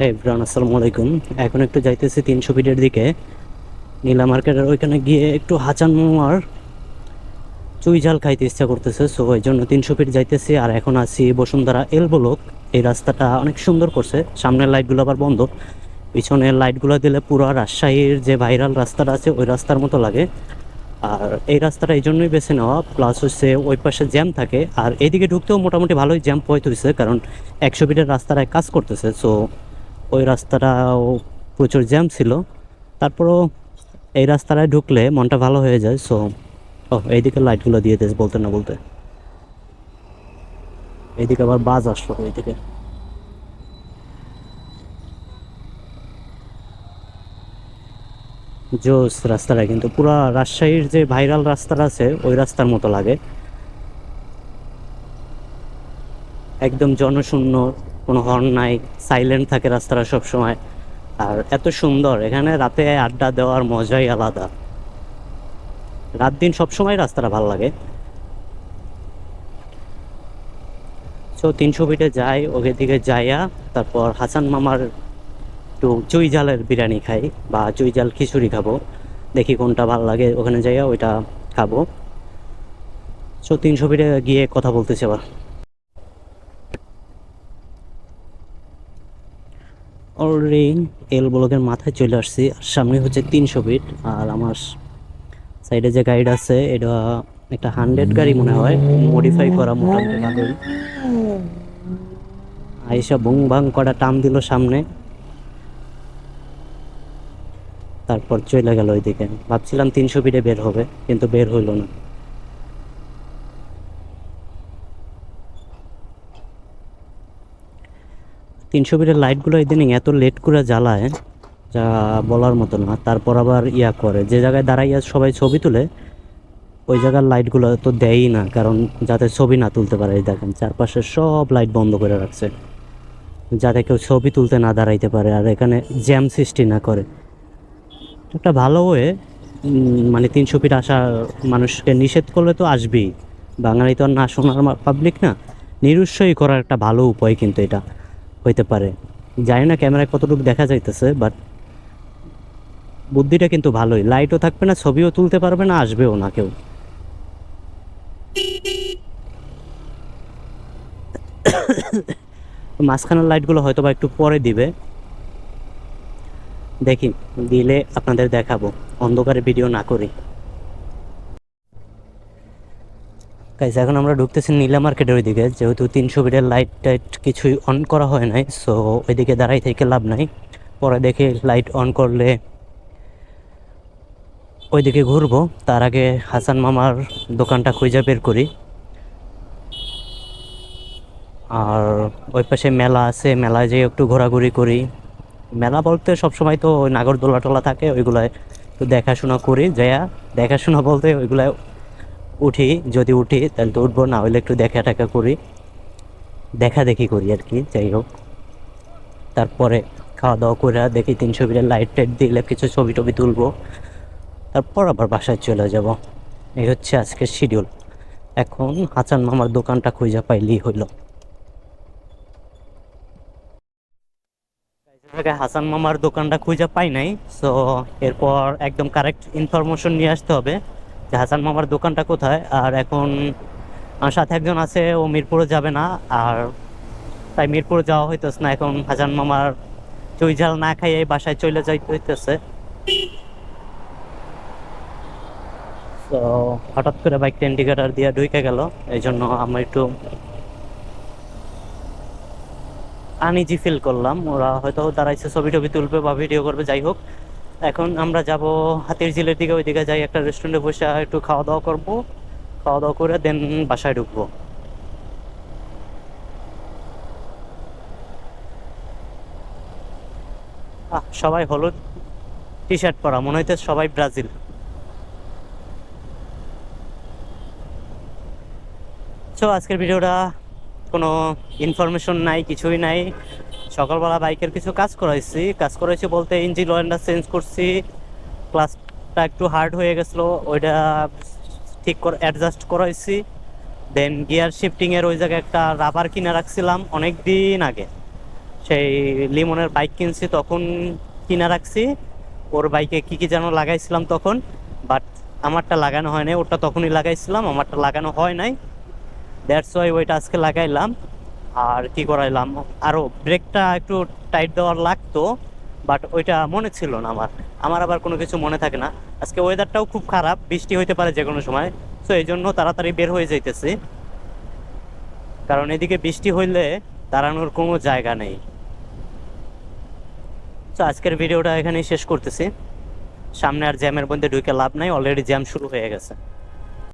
হ্যাঁ ব্রান, আসসালামু আলাইকুম। এখন একটু যাইতেছি তিনশো ফিটের দিকে। নীলা মার্কেটের ওইখানে গিয়ে একটু হাচান মোয়ার চুই ঝাল খাইতে ইচ্ছা করতেছে, সো ওই জন্য তিনশো ফিট যাইতেছি। আর এখন আছি বসুন্ধরা এল ব্লক। এই রাস্তাটা অনেক সুন্দর করছে। সামনের লাইটগুলো আবার বন্ধ। পিছনের লাইটগুলো দিলে পুরো রাজশাহীর যে ভাইরাল রাস্তাটা আছে, ওই রাস্তার মতো লাগে। আর এই রাস্তাটা এই জন্যই বেছে নেওয়া। প্লাস হচ্ছে ওই পাশে জ্যাম থাকে। আর এইদিকে ঢুকতেও মোটামুটি ভালোই জ্যাম পয়েতে হয়েছে কারণ একশো ফিটের রাস্তাটায় কাজ করতেছে। সো ওই রাস্তাটাও প্রচুর জ্যাম ছিল। তারপরও এই রাস্তাটায় ঢুকলে মনটা ভালো হয়ে যায় সো ও এইদিকে লাইটগুলো দিয়ে দিস বলতে না বলতে। এইদিকে আবার বাস আসলো এইদিকে। জোস, রাস্তাটা কিন্তু পুরা রাজশাহীর যে ভাইরাল রাস্তাটা আছে, ওই রাস্তার মতো লাগে। একদম জনশূন্য কোনো হর্ন নাই সাইলেন্ট থাকে রাস্তাটা সব সময় আর এত সুন্দর, এখানে রাতে আড্ডা দেওয়ার মজাই আলাদা। রাত দিন সব সময় রাস্তাটা ভালো লাগে। সো তিনশো ফিটে যাই, ওকে দিকে যাইয়া, তারপর হাসান মামার একটু চুই জালের বিরিয়ানি খাই, বা চুই জাল খিচুড়ি খাব। দেখি কোনটা ভালো লাগে, ওখানে যাইয়া ওইটা খাব। সো তিনশো ফিটে গিয়ে কথা বলতেছি আবার। অলরেডি এল ব্লকের মাথায় চলে আসছি, আর সামনে হচ্ছে তিনশো ফিট আর আমার সাইডে যে গাইড আছে, এটা একটা হান্ড্রেড গাড়ি মনে হয় মডিফাই করা মোটামুটি ভালোই। আইসা বুং ভাং করা টান দিল সামনে। তারপর চলে গেল ওইদিকে। ভাবছিলাম তিনশো ফিটে বের হবে, কিন্তু বের হইল না। তিনশো ফিটের লাইটগুলো ইদানিং এত লেট করে জ্বালায়, যা বলার মতো না। তারপর আবার ইয়া করে, যে জায়গায় দাঁড়াইয়া সবাই ছবি তুলে, ওই জায়গার লাইটগুলো তো দেয়ই না, কারণ যাতে ছবি না তুলতে পারে। এই দেখেন, চারপাশে সব লাইট বন্ধ করে রাখছে, যাতে কেউ ছবি তুলতে না দাঁড়াইতে পারে, আর এখানে জ্যাম সৃষ্টি না করে। একটা ভালো ওয়ে মানে তিনশো ফিট আসা মানুষকে নিষেধ করলে তো আসবেই। বাঙালি তো আর না শোনার পাবলিক না, নিরুৎসাহী করার একটা ভালো উপায় কিন্তু এটা। হইতে পারে। জানি না ক্যামেরায় কতটুকু দেখা যাইতেছে বাট বুদ্ধিটা কিন্তু ভালোই। লাইটও থাকবে না, ছবিও তুলতে পারবে না, আসবেও না কেউ। মাঝখানের লাইটগুলো হয়তো বা একটু পরে দিবে। দেখি, দিলে আপনাদের দেখাবো। অন্ধকারে ভিডিও না করি। গাইজ এখন আমরা ঢুকতেছি নীলা মার্কেটের ওইদিকে, যেহেতু তিনশো ফিটের লাইট টাইট কিছুই অন করা হয় নাই সো ওইদিকে দাঁড়াই থেকে লাভ নাই। পরে দেখে লাইট অন করলে ওইদিকে ঘুরবো। তার আগে হাসান মামার দোকানটা খুঁজে বের করি। আর ওই পাশে মেলা আছে, মেলায় যেয়ে একটু ঘোরাঘুরি করি। মেলা বলতে সবসময় তো ওই নাগরদোলা টোলা থাকে, ওইগুলায় একটু দেখাশোনা করি। যাইয়া দেখাশোনা বলতে ওইগুলায় উঠি, যদি উঠি, তাহলে তো উঠবো না হলে একটু দেখা টাকা করি। দেখা দেখি করি আর কি, যাই হোক। তারপরে খাওয়া দাওয়া করে দেখি তিনশো বিটের লাইট টাইট দিলে কিছু ছবি টবি তুলবো। তারপর আবার বাসায় চলে যাব। এই হচ্ছে আজকের শিডিউল এখন হাসান মামার দোকানটা খুঁজে পাইলেই হইল। হাসান মামার দোকানটা খুঁজে পাই নাই সো এরপর একদম কারেক্ট ইনফরমেশন নিয়ে আসতে হবে। যে হাসান মামার দোকানটা কোথায়? আর এখন আমার সাথে একজন আছে, ও মিরপুরে যাবে না। আর তাই মিরপুরে যাওয়া হইতেছে না। এখন হাসান মামার চুই ঝাল না খাইয়ে বাসায় চলে যাইতে হইতেছে। তো হঠাৎ করে বাইকটা ইন্ডিকেটার দিয়ে ঢুকে গেল। এই জন্য আমরা একটু আনিজি ফিল করলাম। ওরা হয়তো দাঁড়াইছে ছবি টবি তুলবে বা ভিডিও করবে, যাই হোক। এখন আমরা যাব হাতির ঝিলের দিকে, ওইদিকে যাই একটা রেস্টুরেন্টে বসে একটু খাওয়া দাওয়া করব। খাওয়া দাওয়া করে দেন বাসায় ঢুকবো। সবাই হলুদ টি শার্ট পরা, মনে হইতে সবাই ব্রাজিল। সো আজকের ভিডিওটা কোনো ইনফরমেশন নাই, কিছুই নাই। সকালবেলা বাইকের কিছু কাজ করাইছি। কাজ করাইছি বলতে ইঞ্জিন অয়েলটা চেঞ্জ করছি। ক্লাসটা একটু হার্ড হয়ে গেছিল, ওইটা ঠিক করে অ্যাডজাস্ট করাইছি। দেন গিয়ার শিফটিংয়ের ওই জায়গায় একটা রাবার কিনে রাখছিলাম অনেক দিন আগে। সেই লিমনের বাইক কিনছি, তখন কিনা রাখছি। ওর বাইকে কি কি যেন লাগাইছিলাম তখন বাট আমারটা লাগানো হয় নাই ওটা তখনই লাগাইছিলাম, আমারটা লাগানো হয় নাই। দ্যাটস ওয়াই ওইটা আজকে লাগাইলাম। আর কি করাইলাম? আরও ব্রেকটা একটু টাইট দেওয়ার লাগতো বাট ওইটা মনে ছিল না আমার। আমার আবার কোনো কিছু মনে থাকে না। আজকে ওয়েদারটাও খুব খারাপ, বৃষ্টি হইতে পারে যে কোনো সময়। সো এই জন্য তাড়াতাড়ি বের হয়ে যাইতেছি। কারণ এদিকে বৃষ্টি হইলে দাঁড়ানোর কোনো জায়গা নেই। তো আজকের ভিডিওটা এখানেই শেষ করতেছি। সামনে আর জ্যামের মধ্যে ঢুকে লাভ নাই অলরেডি জ্যাম শুরু হয়ে গেছে।